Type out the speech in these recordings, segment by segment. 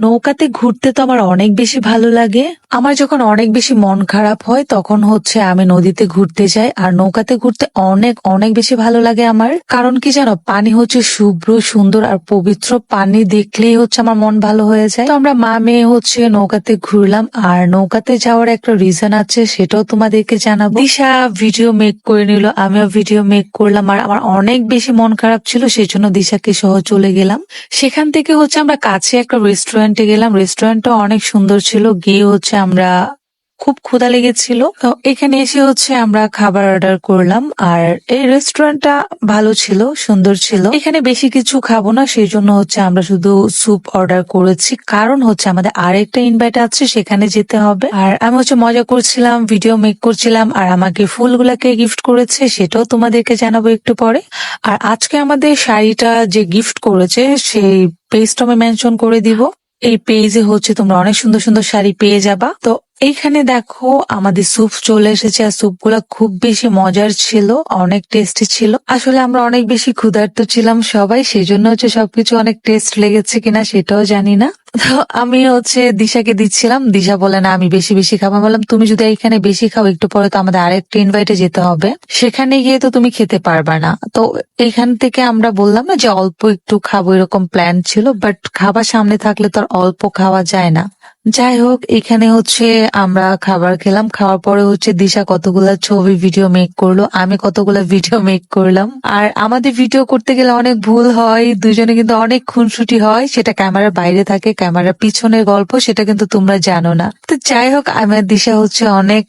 নৌকাতে ঘুরতে তো আমার অনেক বেশি ভালো লাগে। আমার যখন অনেক বেশি মন খারাপ হয়, তখন হচ্ছে আমি নদীতে ঘুরতে যাই, আর নৌকাতে ঘুরতে অনেক অনেক বেশি ভালো লাগে আমার। কারণ কি জানো, পানি হচ্ছে শুভ্র, সুন্দর আর পবিত্র। পানি দেখলেই হচ্ছে আমার মন ভালো হয়ে যায়। তো আমরা মা মেয়ে হচ্ছে নৌকাতে ঘুরলাম, আর নৌকাতে যাওয়ার একটা রিজন আছে, সেটাও তোমাদেরকে জানাব। দিশা ভিডিও মেক করে নিল, আমিও ভিডিও মেক করলাম, আর আমার অনেক বেশি মন খারাপ ছিল সেই জন্য দিশাকে সহ চলে গেলাম। সেখান থেকে হচ্ছে আমরা কাছে একটা রেস্টুরেন্টে গেলাম। রেস্টুরেন্টটা অনেক সুন্দর ছিল। গিয়ে হচ্ছে আমরা খুব ক্ষুধা লেগেছিল। তো এখানে এসে হচ্ছে আমরা খাবার অর্ডার করলাম। আর এই রেস্টুরেন্টটা ভালো ছিল, সুন্দর ছিল। এখানে বেশি কিছু খাব না, সেই জন্য হচ্ছে আমরা শুধু স্যুপ অর্ডার করেছি। কারণ হচ্ছে আমাদের আরেকটা ইনভাইট আছে, সেখানে যেতে হবে। আর আমি হচ্ছে মজা করছিলাম ভিডিও মেক করছিলাম, আর আমাকে ফুলগুলাকে গিফট করেছে, সেটাও তোমাদেরকে জানাব একটু পরে। আর আজকে আমাদের শাড়িটা যে গিফট করেছে, সেই পেজটা আমি মেনশন করে দিব। এই পেজে হচ্ছে তোমরা অনেক সুন্দর সুন্দর শাড়ি পেয়ে যাবা। তো এইখানে দেখো আমাদের স্যুপ চলে এসেছে, আর স্যুপ খুব বেশি মজার ছিল, অনেক টেস্টি ছিল। আসলে আমরা অনেক বেশি ক্ষুধার্ত ছিলাম সবাই সেই জন্য হচ্ছে সবকিছু অনেক টেস্ট লেগেছে কিনা সেটাও জানি না। তো আমি হচ্ছে দিশাকে দিচ্ছিলাম, দিশা বলে, না, আমি বেশি বেশি খাব। বললাম, তুমি যদি এখানে বেশি খাও, একটু পরে তো আমাদের আরেকটা ইনভাইটে যেতে হবে। সেখানে গিয়ে তো তুমি খেতে পারবা না। তো এখান থেকে আমরা বললাম না যে অল্প একটু খাব, এরকম প্ল্যান ছিল বাট খাবার সামনে থাকলে তো আর অল্প খাওয়া যায় না। যাই হোক, এখানে হচ্ছে আমরা খাবার খেলাম। খাওয়ার পরে হচ্ছে দিশা কতগুলা ছবি ভিডিও মেক করল, আমি কতগুলা ভিডিও মেক করলাম। আর আমাদের ভিডিও করতে গেলে অনেক ভুল হয়, দুজনে কিন্তু অনেক খুনসুটি হয়। সেটা ক্যামেরার বাইরে থাকে, ক্যামেরার পিছনের গল্প, সেটা কিন্তু তোমরা জানো না। তো যাই হোক আমার দিশা হচ্ছে অনেক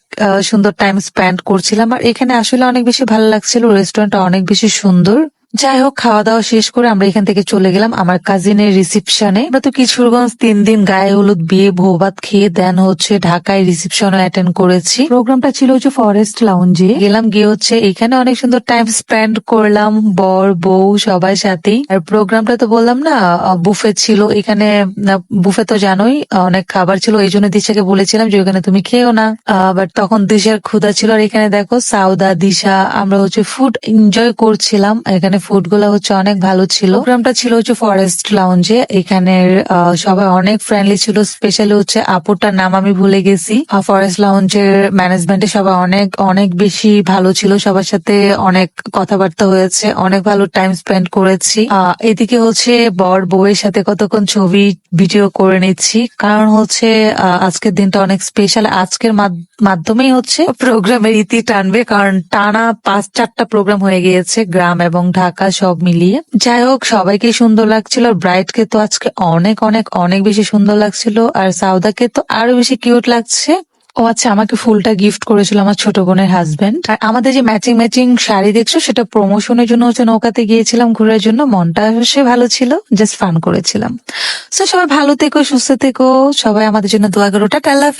সুন্দর টাইম স্পেন্ড করছিলাম। আর এখানে আসলে অনেক বেশি ভালো লাগছিল রেস্টুরেন্টটা অনেক বেশি সুন্দর। যাই হোক খাওয়া দাওয়া শেষ করে আমরা এখান থেকে চলে গেলাম আমার কাজিনের রিসিপশনে আমরা তো কিশোরগঞ্জ তিন দিন গায়ে হলুদ, বিয়ে ভোবাত খেয়ে দেন হচ্ছে ঢাকায় রিসিপশনে অ্যাটেন্ড করেছি। প্রোগ্রামটা ছিল হচ্ছে ফরেস্ট লাউঞ্জে গেলাম গিয়ে হচ্ছে এখানে অনেক সুন্দর টাইম স্পেন্ড করলাম, বর, বউ সবাই সাথেই। আর প্রোগ্রামটা তো বললাম না বুফে ছিল। এখানে বুফে তো জানোই অনেক খাবার ছিল। এই জন্য দিশাকে বলেছিলাম যে ওখানে তুমি খেও না। বাট তখন দিশার ক্ষুধা ছিল। আর এখানে দেখো, সাউদা, দিশা, আমরা হচ্ছে ফুড এনজয় করছিলাম। এখানে ফুডগুলো হচ্ছে অনেক ভালো ছিল। প্রোগ্রামটা ছিল হচ্ছে ফরেস্ট লাউঞ্জে এখানের আহ, সবাই অনেক ফ্রেন্ডলি ছিল স্পেশালি হচ্ছে আপুটার নাম আমি ভুলে গেছি। ফরেস্ট লাউঞ্জের ম্যানেজমেন্টে সবাই অনেক অনেক বেশি ভালো ছিল সবার সাথে অনেক কথাবার্তা হয়েছে অনেক ভালো টাইম স্পেন্ড করেছি। এদিকে হচ্ছে বর বউয়ের সাথে কতক্ষণ ছবি ভিডিও করে নিচ্ছি। কারণ হচ্ছে আজকের দিনটা অনেক স্পেশাল আজকের মাধ- মাধ্যমেই হচ্ছে প্রোগ্রামের ইতি টানবে কারণ টানা পাঁচ চারটা প্রোগ্রাম হয়ে গিয়েছে গ্রাম এবং ঢাকা। সব মিলিয়ে। যাই হোক সবাইকে সুন্দর লাগছিল? ব্রাইট কে তো আজকে অনেক অনেক অনেক বেশি সুন্দর লাগছিল। আর সাউদাকে তো আরও বেশি কিউট লাগছে। ও আচ্ছা আমাকে ফুলটা গিফট করেছিল আমার ছোট বোনের হাজবেন্ড আর আমাদের যে ম্যাচিং ম্যাচিং শাড়ি দেখছ, সেটা প্রমোশনের জন্য হচ্ছে নৌকাতে গিয়েছিলাম ঘোরার জন্য। মনটা সে ভালো ছিল জাস্ট ফান করেছিলাম। তো সবাই ভালো থেকো, সুস্থ থেকো। সবাই আমাদের জন্য দোয়া করো। টাটা, আল্লাহ